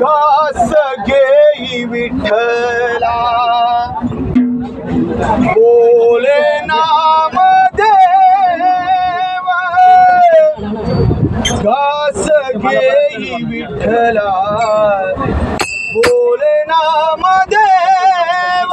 घास घेई विठ्ठला. बोले नाम देव घास घेई विठ्ठला. बोले नाम देव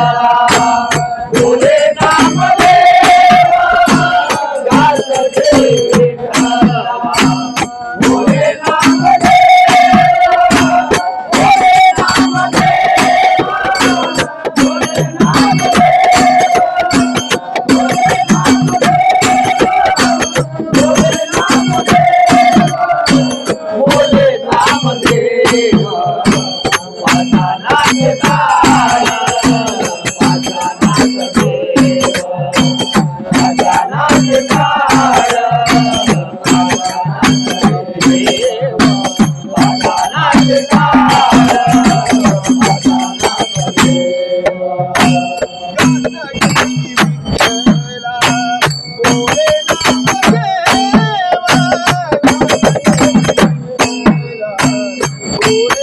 पाषाणाचे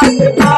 Bye.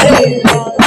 Yeah.